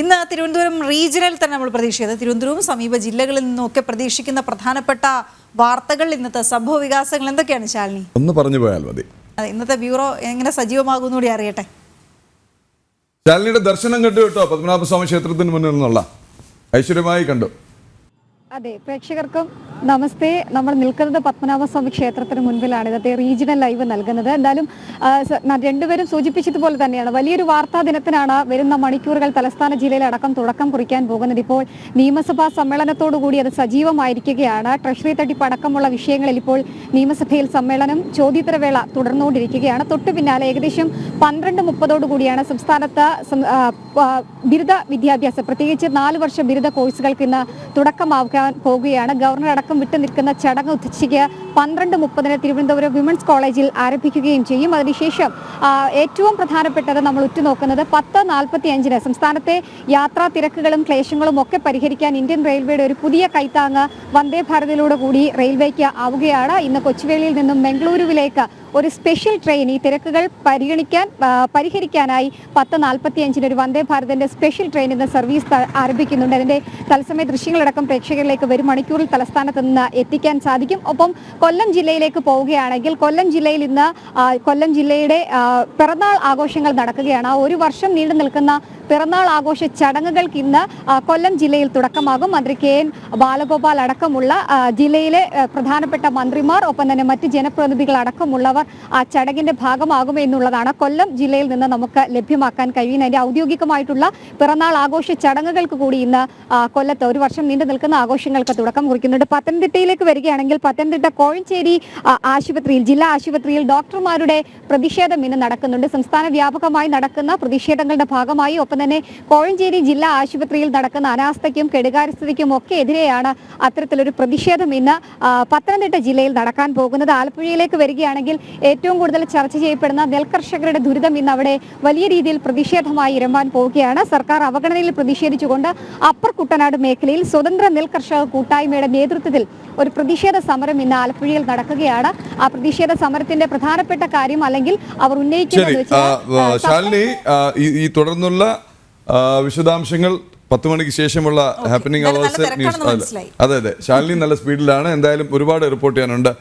ഇന്ന് തിരുവനന്തപുരം റീജിയനിൽ തന്നെ നമ്മൾ പ്രതീക്ഷിക്കുന്നത് തിരുവനന്തപുരവും സമീപ ജില്ലകളിൽ നിന്നൊക്കെ പ്രതീക്ഷിക്കുന്ന പ്രധാനപ്പെട്ട വാർത്തകൾ ഇന്നത്തെ സംഭവ വികാസങ്ങൾ എന്തൊക്കെയാണ് ശാലിനി? ഒന്ന് പറഞ്ഞു പോയാൽ മതി. അതെ ഇന്നത്തെ ബ്യൂറോ എങ്ങനെ സജീവമാകും കൂടി അറിയട്ടെ. ശാലിനിയുടെ ദർശനം കണ്ടു കേട്ടോ പത്മനാഭസ്വാമി ക്ഷേത്രത്തിന് മുന്നിൽ നിന്നുള്ള. ഐശ്വര്യമായി കണ്ടു. അതെ പ്രേക്ഷകർക്കും നമസ്തേ. നമ്മൾ നിൽക്കുന്നത് പത്മനാഭസ്വാമി ക്ഷേത്രത്തിന് മുൻപിലാണ്. ഇന്നത്തെ റീജിയണൽ ലൈവ് നൽകുന്നത്. എന്തായാലും രണ്ടുപേരും സൂചിപ്പിച്ചതുപോലെ തന്നെയാണ്. വലിയൊരു വാർത്താ ദിനത്തിനാണ് വരുന്ന മണിക്കൂറുകൾ തലസ്ഥാന ജില്ലയിലടക്കം തുടക്കം കുറിക്കാൻ പോകുന്നത്. ഇപ്പോൾ നിയമസഭാ സമ്മേളനത്തോടുകൂടി അത് സജീവമായിരിക്കുകയാണ്. ട്രഷറി തട്ടിപ്പ് അടക്കമുള്ള വിഷയങ്ങളിൽ ഇപ്പോൾ നിയമസഭയിൽ സമ്മേളനം ചോദ്യോത്തരവേള തുടർന്നുകൊണ്ടിരിക്കുകയാണ്. തൊട്ടു പിന്നാലെ ഏകദേശം പന്ത്രണ്ട് മുപ്പതോടുകൂടിയാണ് സംസ്ഥാനത്ത് ബിരുദ വിദ്യാഭ്യാസം. പ്രത്യേകിച്ച് നാല് വർഷ ബിരുദ കോഴ്സുകൾക്ക് ഇന്ന് തുടക്കമാക്കാൻ പോവുകയാണ് ഗവർണർ അടക്കം വിട്ടു നിൽക്കുന്ന ചടങ്ങ് ഉച്ചയ്ക്ക് പന്ത്രണ്ട് മുപ്പതിന് തിരുവനന്തപുരം വിമൻസ് കോളേജിൽ ആരംഭിക്കുകയും ചെയ്യും. അതിനുശേഷം ഏറ്റവും പ്രധാനപ്പെട്ടത് നമ്മൾ ഉറ്റുനോക്കുന്നത് പത്ത് നാൽപ്പത്തി അഞ്ചിന് സംസ്ഥാനത്തെ യാത്രാ തിരക്കുകളും ക്ലേശങ്ങളും ഒക്കെ പരിഹരിക്കാൻ ഇന്ത്യൻ റെയിൽവേയുടെ ഒരു പുതിയ കൈത്താങ്ങ് വന്ദേ ഭാരതിലൂടെ കൂടി റെയിൽവേക്ക് ആവുകയാണ്. ഇന്ന് കൊച്ചുവേളിയിൽ നിന്നും ബംഗളൂരുവിലേക്ക് ഒരു സ്പെഷ്യൽ ട്രെയിൻ ഈ തിരക്കുകൾ പരിഗണിക്കാൻ പരിഹരിക്കാനായി പത്ത് നാൽപ്പത്തി അഞ്ചിന് ഒരു വന്ദേ ഭാരതിന്റെ സ്പെഷ്യൽ ട്രെയിൻ ഇന്ന് സർവീസ് ആരംഭിക്കുന്നുണ്ട്. അതിന്റെ തത്സമയ ദൃശ്യങ്ങളടക്കം പ്രേക്ഷകരിലേക്ക് വരും മണിക്കൂറിൽ തലസ്ഥാനത്ത് നിന്ന് എത്തിക്കാൻ സാധിക്കും. ഒപ്പം കൊല്ലം ജില്ലയിലേക്ക് പോവുകയാണെങ്കിൽ കൊല്ലം ജില്ലയിൽ ഇന്ന് കൊല്ലം ജില്ലയുടെ പിറന്നാൾ ആഘോഷങ്ങൾ നടക്കുകയാണ്. ഒരു വർഷം നീണ്ടു നിൽക്കുന്ന പിറന്നാൾ ആഘോഷ ചടങ്ങുകൾക്ക് ഇന്ന് കൊല്ലം ജില്ലയിൽ തുടക്കമാകും. മന്ത്രി കെ എൻ ബാലഗോപാൽ അടക്കമുള്ള ജില്ലയിലെ പ്രധാനപ്പെട്ട മന്ത്രിമാർ ഒപ്പം തന്നെ മറ്റ് ജനപ്രതിനിധികൾ അടക്കമുള്ളവർ ആ ചടങ്ങിന്റെ ഭാഗമാകും എന്നുള്ളതാണ് കൊല്ലം ജില്ലയിൽ നിന്ന് നമുക്ക് ലഭ്യമാക്കാൻ കഴിയുന്ന അതിന്റെ ഔദ്യോഗികമായിട്ടുള്ള പിറന്നാൾ ആഘോഷ ചടങ്ങുകൾക്ക് കൂടി ഇന്ന് കൊല്ലത്ത് ഒരു വർഷം നീണ്ടു നിൽക്കുന്ന ആഘോഷങ്ങൾക്ക് തുടക്കം കുറിക്കുന്നുണ്ട്. പത്തനംതിട്ടയിലേക്ക് വരികയാണെങ്കിൽ പത്തനംതിട്ട കോഴഞ്ചേരി ആശുപത്രിയിൽ ജില്ലാ ആശുപത്രിയിൽ ഡോക്ടർമാരുടെ പ്രതിഷേധം ഇന്ന് നടക്കുന്നുണ്ട്. സംസ്ഥാന വ്യാപകമായി നടക്കുന്ന പ്രതിഷേധങ്ങളുടെ ഭാഗമായി ഒപ്പം തന്നെ കോഴഞ്ചേരി ജില്ലാ ആശുപത്രിയിൽ നടക്കുന്ന അനാസ്ഥയ്ക്കും കെടുകാര്യസ്ഥതയ്ക്കും ഒക്കെ എതിരെയാണ് അത്തരത്തിലൊരു പ്രതിഷേധം ഇന്ന് പത്തനംതിട്ട ജില്ലയിൽ നടക്കാൻ പോകുന്നത്. ആലപ്പുഴയിലേക്ക് വരികയാണെങ്കിൽ ഏറ്റവും കൂടുതൽ ചർച്ച ചെയ്യപ്പെടുന്ന നെൽകർഷകരുടെ ദുരിതം ഇന്ന് അവിടെ വലിയ രീതിയിൽ പ്രതിഷേധമായി ഇരമ്പാൻ പോവുകയാണ്. സർക്കാർ അവഗണനയിൽ പ്രതിഷേധിച്ചുകൊണ്ട് അപ്പർ കുട്ടനാട് മേഖലയിൽ സ്വതന്ത്ര നെൽകർഷക കൂട്ടായ്മയുടെ നേതൃത്വത്തിൽ ഒരു പ്രതിഷേധ സമരം ഇന്ന് ആലപ്പുഴയിൽ നടക്കുകയാണ്. ആ പ്രതിഷേധ സമരത്തിന്റെ പ്രധാനപ്പെട്ട കാര്യം അല്ലെങ്കിൽ അവർ ഉന്നയിക്കുന്നത് ശാലിനി ഈ- തുടർന്നുള്ള വിശദാംശങ്ങൾ പത്ത് മണിക്ക് ശേഷമുള്ള ഹാപ്പനിങ് അവേഴ്സ് ന്യൂസ് അതെ അതെ ശാലിനി നല്ല സ്പീഡിലാണ് എന്തായാലും ഒരുപാട് റിപ്പോർട്ട് ചെയ്യാനുണ്ട്.